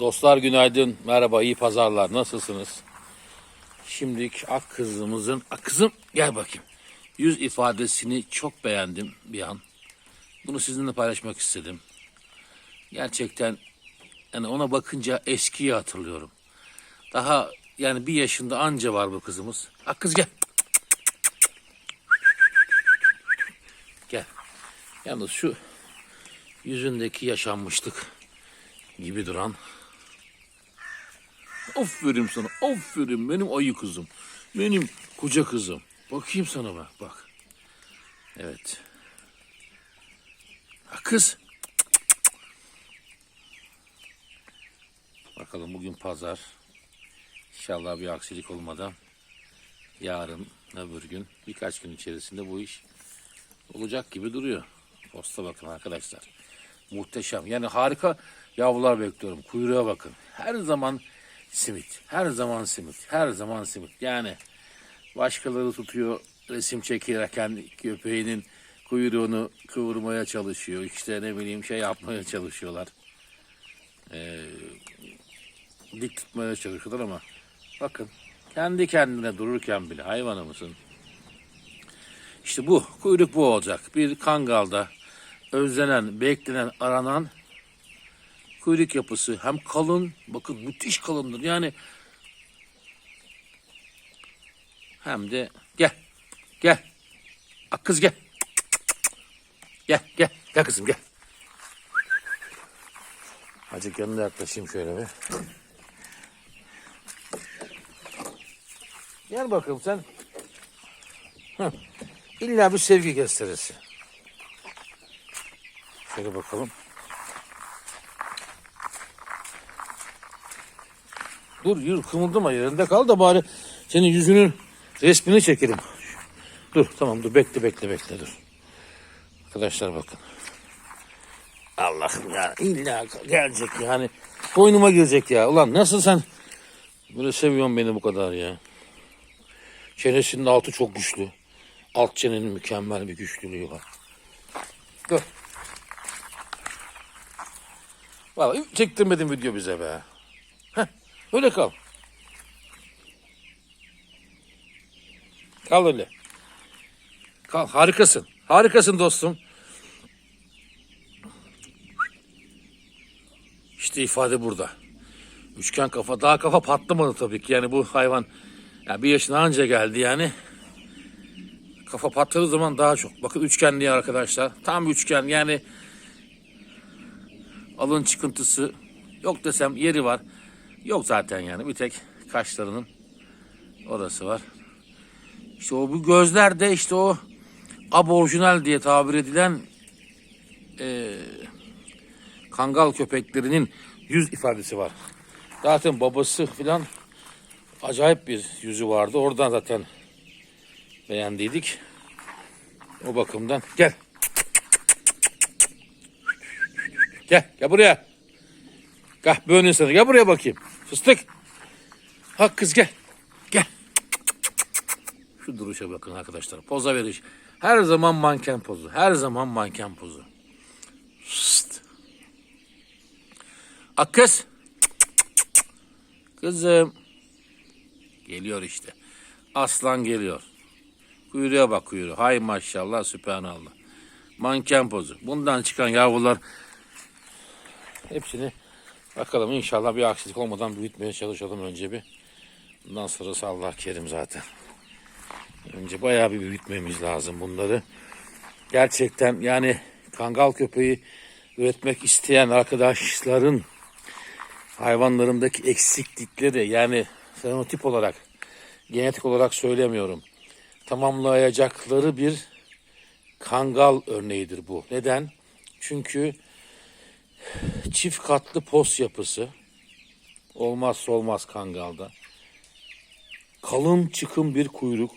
Dostlar günaydın, merhaba, iyi pazarlar. Nasılsınız? Şimdilik ak kızımızın, ak kızım gel bakayım. Yüz ifadesini çok beğendim bir an. Bunu sizinle paylaşmak istedim. Gerçekten yani ona bakınca eskiyi hatırlıyorum. Daha yani bir yaşında anca var bu kızımız. Ak kız gel. Gel. Yalnız şu yüzündeki yaşanmışlık gibi duran. Aferin sana, aferin benim ayı kızım. Benim koca kızım. Bakayım sana bak, bak. Evet. Ha kız. Bakalım bugün pazar. İnşallah bir aksilik olmadan yarın öbür gün birkaç gün içerisinde bu iş olacak gibi duruyor. Posta bakın arkadaşlar. Muhteşem. Yani harika yavrular bekliyorum. Kuyruğa bakın. Her zaman simit. Her zaman simit. Her zaman simit. Yani başkaları tutuyor resim çekirken köpeğinin kuyruğunu kıvırmaya çalışıyor. İşte ne bileyim şey yapmaya çalışıyorlar. Ee, dik tutmaya çalışıyorlar ama bakın kendi kendine dururken bile hayvanımızın işte bu kuyruk bu olacak. Bir kangalda özlenen, beklenen, aranan kuyruk yapısı hem kalın, bakın müthiş kalındır. Yani hem de gel, gel. Ak kız gel. Gel, gel. Gel kızım gel. Azıcık yanına yaklaşayım şöyle bir. Gel bakalım sen. Heh. İlla bir sevgi gösterisi. Şöyle bakalım. Dur yürü kımıldama yerinde kal da bari senin yüzünün resmini çekelim. Dur tamam dur bekle bekle bekle dur. Arkadaşlar bakın. Allah'ım ya illa gelecek yani. Boynuma girecek ya. Ulan nasıl sen böyle seviyorsun beni bu kadar ya. Çenesinin altı çok güçlü. Alt çenenin mükemmel bir güçlülüğü var. Dur. Vallahi çektirmedin video bize be. Öyle kal. Kal öyle. Kal harikasın. Harikasın dostum. İşte ifade burada. Üçgen kafa. Daha kafa patlamadı tabii ki. Yani bu hayvan ya bir yaşına anca geldi yani. Kafa patladığı zaman daha çok. Bakın üçgen diye arkadaşlar. Tam üçgen yani alın çıkıntısı yok desem yeri var. Yok zaten yani bir tek kaşlarının orası var. İşte o bu gözler de işte o aborjinal diye tabir edilen eee, kangal köpeklerinin yüz ifadesi var. Zaten babası filan acayip bir yüzü vardı. Oradan zaten beğendiydik. O bakımdan gel. Gel, gel buraya. Gel, böyle sana. Gel buraya bakayım. Fıstık. Hak kız gel. Gel. Şu duruşa bakın arkadaşlar. Poza veriş. Her zaman manken pozu. Her zaman manken pozu. Şşt. Ak kız. Kızım. Geliyor işte. Aslan geliyor. Kuyruğa bak kuyruğu. Hay maşallah sübhanallah. Manken pozu. Bundan çıkan yavrular hepsini bakalım inşallah bir aksilik olmadan büyütmeye çalışalım önce bir. Bundan sonrası Allah kerim zaten. Önce bayağı bir büyütmemiz lazım bunları. Gerçekten yani kangal köpeği üretmek isteyen arkadaşların hayvanlarındaki eksiklikleri yani fenotip olarak genetik olarak söylemiyorum tamamlayacakları bir kangal örneğidir bu. Neden? Çünkü çift katlı pos yapısı olmazsa olmaz kangalda. Kalın çıkın bir kuyruk.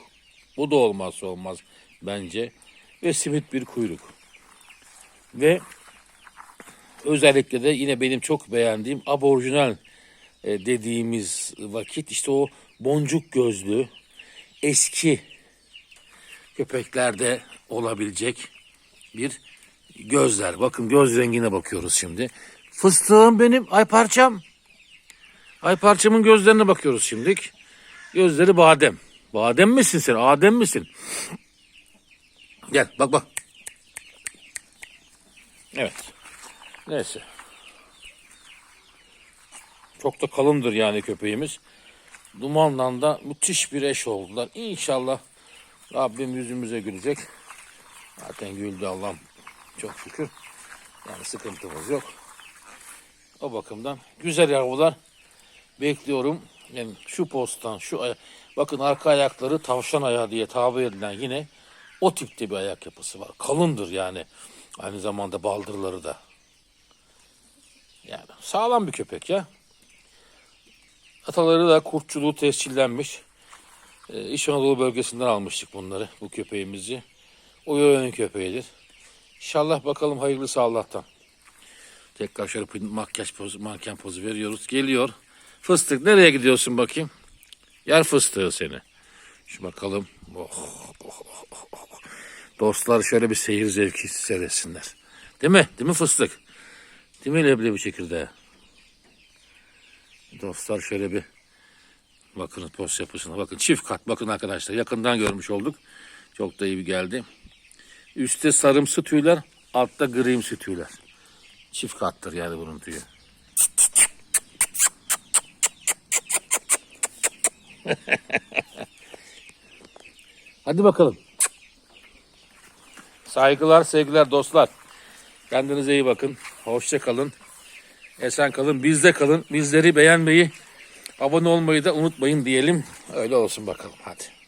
Bu da olmazsa olmaz bence. Ve simit bir kuyruk. Ve özellikle de yine benim çok beğendiğim aborjinal e, dediğimiz vakit işte o boncuk gözlü eski köpeklerde olabilecek bir gözler. Bakın göz rengine bakıyoruz şimdi. Fıstığım benim, ay parçam. Ay parçamın gözlerine bakıyoruz şimdilik. Gözleri badem. Badem misin sen? Adem misin? Gel bak bak. Evet. Neyse. Çok da kalındır yani köpeğimiz. Dumanla da müthiş bir eş oldular. İnşallah Rabbim yüzümüze gülecek. Zaten güldü Allah'ım. Çok şükür. Yani sıkıntımız yok. O bakımdan güzel yavrular bekliyorum. Yani şu postan şu bakın arka ayakları tavşan ayağı diye tabir edilen yine o tipte bir ayak yapısı var. Kalındır yani. Aynı zamanda baldırları da. Yani sağlam bir köpek ya. Ataları da kurtçuluğu tescillenmiş. Ee, İç Anadolu bölgesinden almıştık bunları, bu köpeğimizi. O yörenin köpeğidir. İnşallah bakalım hayırlısı Allah'tan. Tekrar şöyle makyaj pozu, manken pozu veriyoruz. Geliyor. Fıstık nereye gidiyorsun bakayım? Yer fıstığı seni. Şu bakalım. Oh, oh, oh, oh, oh. Dostlar şöyle bir seyir zevki seyretsinler. Değil mi? Değil mi fıstık? Değil mi leblebi çekirdeği? Dostlar şöyle bir bakın post yapısına bakın çift kat bakın arkadaşlar yakından görmüş olduk. Çok da iyi bir geldi. Üstte sarımsı tüyler, altta grimsi tüyler. Çift kattır yani bunun tüyü. Hadi bakalım. Saygılar, sevgiler dostlar. Kendinize iyi bakın. Hoşça kalın. Esen kalın. Bizde kalın. Bizleri beğenmeyi, abone olmayı da unutmayın diyelim. Öyle olsun bakalım. Hadi.